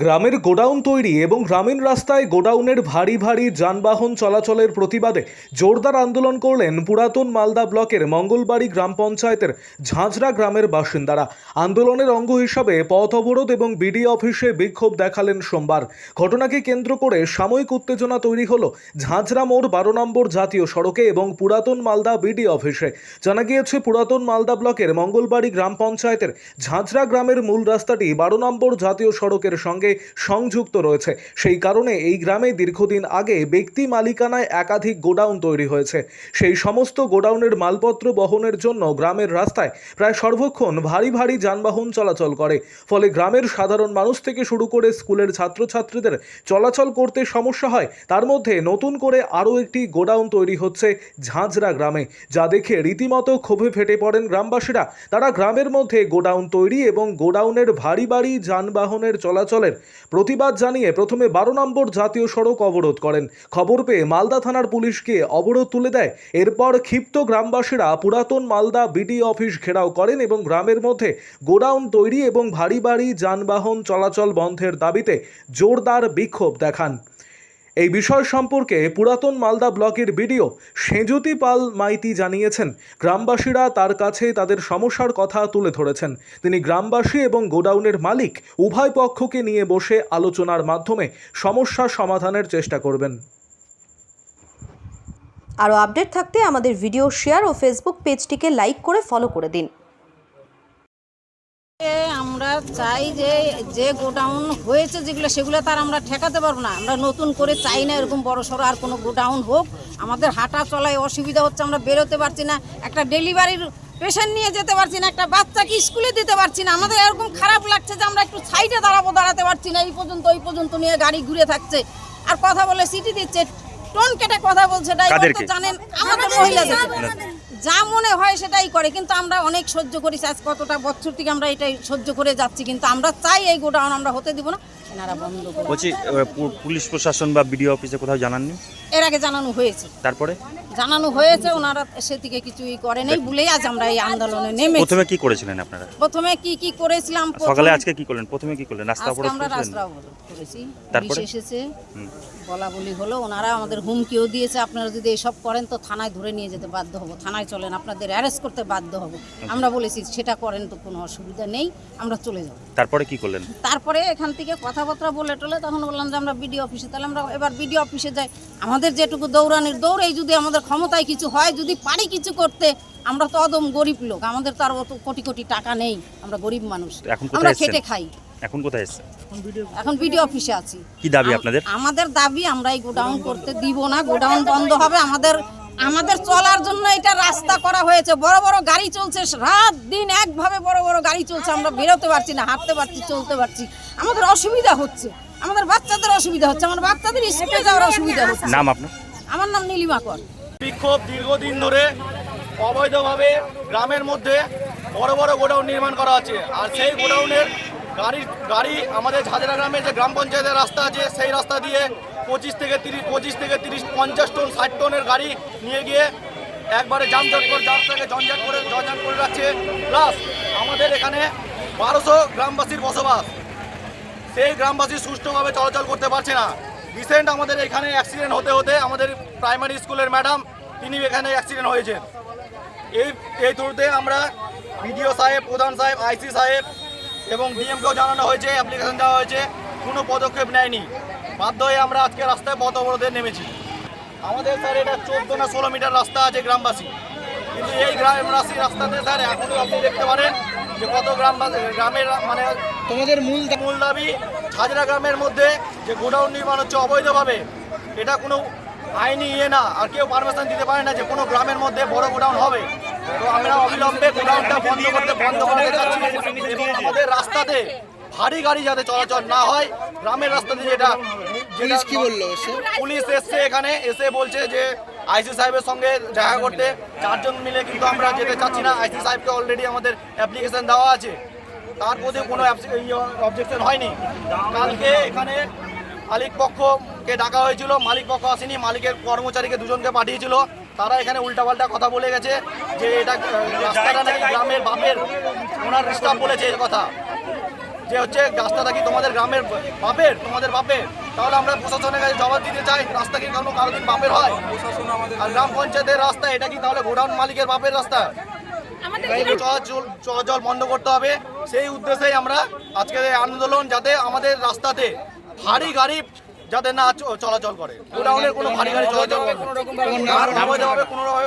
গ্রামের গোডাউন তৈরি এবং গ্রামীণ রাস্তায় গোডাউনের ভারী ভারী যানবাহন চলাচলের প্রতিবাদে জোরদার আন্দোলন করলেন পুরাতন মালদা ব্লকের মঙ্গলবাড়ি গ্রাম পঞ্চায়েতের ঝাঁঝরা গ্রামের বাসিন্দারা। আন্দোলনের অঙ্গ হিসাবে পথ অবরোধ এবং বিডি অফিসে বিক্ষোভ দেখালেন সোমবার। ঘটনাকে কেন্দ্র করে সাময়িক উত্তেজনা তৈরি হলো ঝাঁঝরা মোড় বারো নম্বর জাতীয় সড়কে এবং পুরাতন মালদা বিডি অফিসে। জানা গিয়েছে, পুরাতন মালদা ব্লকের মঙ্গলবাড়ি গ্রাম পঞ্চায়েতের ঝাঁঝরা গ্রামের মূল রাস্তাটি বারো নম্বর জাতীয় সড়কের সঙ্গে সংযুক্ত রয়েছে। সেই কারণে এই গ্রামে দীর্ঘদিন আগে ব্যক্তি মালিকানায় একাধিক গোডাউন তৈরি হয়েছে। সেই সমস্ত গোডাউনের মালপত্র বহনের জন্য গ্রামের রাস্তায় প্রায় সর্বক্ষণ ভারী ভারী যানবাহন চলাচল করে। ফলে গ্রামের সাধারণ মানুষ থেকে শুরু করে স্কুলের ছাত্রছাত্রীদের চলাচল করতে সমস্যা হয়। তার মধ্যে নতুন করে আরও একটি গোডাউন তৈরি হচ্ছে ঝাঁঝরা গ্রামে, যা দেখে রীতিমতো ক্ষোভে ফেটে পড়েন গ্রামবাসীরা। তারা গ্রামের মধ্যে গোডাউন তৈরি এবং গোডাউনের ভারী ভারী যানবাহনের চলাচলের প্রতিবাদ জানিয়ে প্রথমে বারো নম্বর জাতীয় সড়ক অবরোধ করেন। খবর পেয়ে মালদা থানার পুলিশকে অবরোধ তুলে দেয়। এরপর ক্ষিপ্ত গ্রামবাসীরা পুরাতন মালদা বিডি অফিস ঘেরাও করেন এবং গ্রামের মধ্যে গোডাউন তৈরি এবং ভারী ভারী যানবাহন চলাচল বন্ধের দাবিতে জোরদার বিক্ষোভ দেখান। এই বিষয় সম্পর্কে পুরাতন মালদা ব্লকের বিডিও সেজুতি পাল মাইতি জানিয়েছেন। গ্রামবাসীরা তার কাছে তাদের সমস্যার কথা তুলে ধরেছেন। তিনি গ্রামবাসী এবং গোডাউনের মালিক, উভয় পক্ষকে নিয়ে বসে আলোচনার মাধ্যমে সমস্যা সমাধানের চেষ্টা করবেন। আরও আপডেট থাকতে আমাদের ভিডিও শেয়ার ও ফেসবুক পেজটিকে লাইক করে ফলো করে দিন। আমরা চাই যে যে গোডাউন হয়েছে যেগুলো, সেগুলো তার আমরা ঠেকাতে পারব না। আমরা নতুন করে চাই না এরকম বড় সড়ো আর কোনো গোডাউন হোক। আমাদের হাঁটা চলায় অসুবিধা হচ্ছে, আমরা বেরোতে পারছি না। একটা ডেলিভারির পেশেন্ট নিয়ে যেতে পারছি না, একটা বাচ্চাকে স্কুলে দিতে পারছি না। আমাদের এরকম খারাপ লাগছে যে, আমরা একটু সাইডে দাঁড়াবো, দাঁড়াতে পারছি না। এই পর্যন্ত, ওই পর্যন্ত নিয়ে গাড়ি ঘুরে থাকছে। আর কথা বলে সিটি দিচ্ছে টোন কেটে কথা বলছে ড্রাইভার তো জানেন। আমাদের মহিলাদের। যা মনে হয় সেটাই করে কিন্তু আমরা অনেক সহ্য করি আজ কতটা বছর থেকে আমরা এটাই সহ্য করে যাচ্ছি কিন্তু আমরা চাই এই গোডাউন আমরা হতে দিব না। এনারা বন্ধ করে বলছি পুলিশ প্রশাসন বা বিডিও অফিসে কোথাও জানাননি? এর আগে জানানো হয়েছে। তারপরে? জানানো হয়েছে ওনারা সে থেকে কিছুই করে নেই। বলেই আজ আমরা এই আন্দোলনে নেমেছি। প্রথমে কি করেছিলেন আপনারা? প্রথমে কি কি করেছিলাম? সকালে আজকে কি করলেন? প্রথমে কি করলেন? রাস্তা অবরোধ আমরা রাস্তা অবরোধ করেছি। তারপরে? এসেছে। বলা বলি হলো ওনারা আমাদের হুমকিও দিয়েছে। আপনারা যদি এসব করেন তো থানায় ধরে নিয়ে যেতে বাধ্য হব। থানায় চলেন আপনাদের অ্যারেস্ট করতে বাধ্য হব। আমরা বলেছি সেটা করেন তো কোনো অসুবিধা নেই আমরা চলে যাব। তারপরে কি করলেন? তারপরে এখান থেকে কথাবার্তা বলে টলে তখন বললাম যে আমরা বিডিও অফিসে তাহলে আমরা এবার বিডিও অফিসে যাই। আমাদের যেটুকু দৌড়ানির দৌড়েই যদি আমাদের ক্ষমতায় কিছু হয় যদি পারি কিছু করতে আমরা তো অদম গরিব লোক আমাদের তো আর অত কোটি কোটি টাকা নেই আমরা গরিব মানুষ। আমরা খেটে খাই। এখন কোথায় এসছে এখন বিডিও অফিসে। আছি। কি দাবি আপনাদের? আমাদের দাবি আমরা এই গোডাউন করতে দিব না গোডাউন বন্ধ হবে আমাদের আমাদের চলার জন্য এটা রাস্তা করা হয়েছে। বড় বড় গাড়ি চলছে রাত দিন একভাবে বড় বড় গাড়ি চলছে আমরা বেরোতে পারছি না হাঁটতে পারছি চলতে পারছি। আমাদের অসুবিধা হচ্ছে আমাদের বাচ্চাদের অসুবিধা হচ্ছে আমার বাচ্চাদের স্কুলে যাওয়ার অসুবিধা হচ্ছে। নাম আপনার? আমার নাম নীলিমা কর। বিক্ষোভ দীর্ঘদিন ধরে অবৈধভাবে গ্রামের মধ্যে বড় বড় গোডাউন নির্মাণ করা আছে আর সেই গোডাউনের গাড়ি গাড়ি আমাদের ঝাঁঝরা গ্রামে যে গ্রাম পঞ্চায়েতের রাস্তা আছে সেই রাস্তা দিয়ে পঁচিশ থেকে তিরিশ, পঁচিশ থেকে তিরিশ, পঞ্চাশ টন, ষাট টনের গাড়ি নিয়ে গিয়ে একবারে জামজট করে রাস্তাকে জঞ্জাট করে জঞ্জাট করে রাখছে প্লাস আমাদের এখানে বারোশো গ্রামবাসীর বসবাস। সেই গ্রামবাসী সুষ্ঠুভাবে চলাচল করতে পারছে না। রিসেন্ট আমাদের এখানে অ্যাক্সিডেন্ট হতে হতে আমাদের প্রাইমারি স্কুলের ম্যাডাম তিনি এখানে অ্যাক্সিডেন্ট হয়েছেন। এই এই থ্রুতে আমরা বিডিও সাহেব, প্রধান সাহেব আইসি সাহেব এবং ডিএমকেও জানানো হয়েছে অ্যাপ্লিকেশন দেওয়া হয়েছে। কোনো পদক্ষেপ নেয়নি। বাধ্য হয়ে আমরা আজকে রাস্তায় পথ অবরোধে নেমেছি। আমাদের স্যার এটা চোদ্দ না ষোলো মিটার রাস্তা আছে গ্রামবাসী। কিন্তু এই গ্রামবাসী রাস্তাতে স্যার এখনও আপনি দেখতে পারেন যে কত গ্রামবাসী গ্রামের মানে তোমাদের মূল মূল দাবি হাজরা গ্রামের মধ্যে যে গোডাউন নির্মাণ হচ্ছে অবৈধভাবে এটা কোনো আইনি ইয়ে না। আর কেউ পারমিশন দিতে পারে না যে কোনো গ্রামের মধ্যে বড় গোডাউন হবে। তো আমরা অবিলম্বে গোডাউনটা বন্ধ করতে বন্ধ করতে চাচ্ছি এবং আমাদের রাস্তাতে ভারী গাড়ি যাতে চলাচল না হয় গ্রামের রাস্তা দিয়ে যেটা পুলিশ কি বলল পুলিশ এসছে এখানে এসে বলছে যে আইসি সাহেবের সঙ্গে দেখা করতে। চারজন মিলে কিন্তু আমরা যেতে চাচ্ছি না। আইসি সাহেবকে অলরেডি আমাদের অ্যাপ্লিকেশন দেওয়া আছে। তার প্রতি কোনো অবজেকশন হয়নি। কালকে এখানে মালিক পক্ষকে ডাকা হয়েছিল। মালিক পক্ষ আসেনি। মালিকের কর্মচারীকে দুজনকে পাঠিয়েছিল। তারা এখানে উল্টাপাল্টা কথা বলে গেছে যে এটা রাস্তাটা নাকি গ্রামের বাপের। ওনার স্টাফ বলেছে এই কথা। যে হচ্ছে রাস্তাটা কি তোমাদের গ্রামের বাপের তোমাদের বাপের তাহলে আমরা প্রশাসনের কাছে জবাব দিতে চাই রাস্তা কি কোনো কারোদিন বাপের হয়? আর গ্রাম পঞ্চায়েতের রাস্তা এটা কি তাহলে গোডাউন মালিকের বাপের রাস্তা? চলাচল চলাচল বন্ধ করতে হবে। সেই উদ্দেশ্যেই আমরা আজকে আন্দোলন যাতে আমাদের রাস্তাতে ভারী গাড়ি যাতে না চলাচল করে। গোডাউনের কোনো ভারী গাড়ি চলাচল করবে না। আর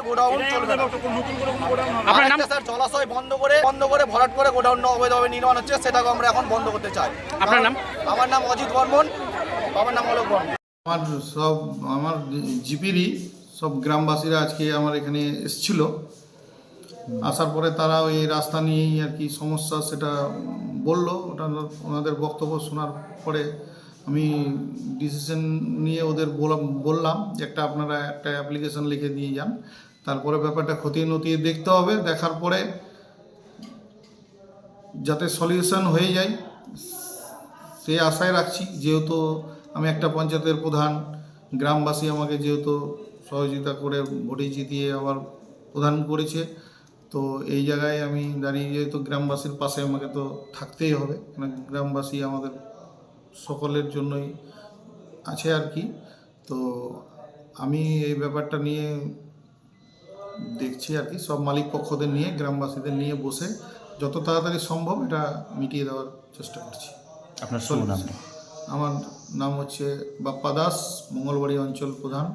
গোডাউন চলবে না। স্যার জলাশয় বন্ধ করে বন্ধ করে ভরাট করে গোডাউন অবৈধভাবে নির্মাণ হচ্ছে সেটাকে আমরা এখন বন্ধ করতে চাই। আপনার নাম? আমার নাম অজিত বর্মন বাবার নাম অলোক বর্মন। আমার সব আমার জিপিরই সব গ্রামবাসীরা আজকে আমার এখানে এসছিল। আসার পরে তারা ওই রাস্তা নিয়েই আর কি সমস্যা সেটা বলল। ওটা ওনাদের বক্তব্য শোনার পরে আমি ডিসিশন নিয়ে ওদের বললাম- যে একটা আপনারা একটা অ্যাপ্লিকেশন লিখে দিয়ে যান। তারপরে ব্যাপারটা খতিয়ে নতিয়ে দেখতে হবে, দেখার পরে যাতে সলিউশন হয়ে যায় সেই আশায় রাখছি। যেহেতু আমি একটা পঞ্চায়েতের প্রধান, গ্রামবাসী আমাকে যেহেতু সহযোগিতা করে ভোটে জিতিয়ে আবার প্রধান করেছে, তো এই জায়গায় আমি দাঁড়িয়ে যেহেতু গ্রামবাসীর পাশে আমাকে তো থাকতেই হবে, কেন গ্রামবাসী আমাদের সকলের জন্যই আছে আর কি। তো আমি এই ব্যাপারটা নিয়ে দেখছি আর কি। সব মালিক পক্ষদের নিয়ে গ্রামবাসীদের নিয়ে বসে যত তাড়াতাড়ি সম্ভব এটা মিটিয়ে দেওয়ার চেষ্টা করছি। আপনার নাম? আমার নাম হচ্ছে বাপ্পা দাস মঙ্গলবাড়ি অঞ্চল প্রধান।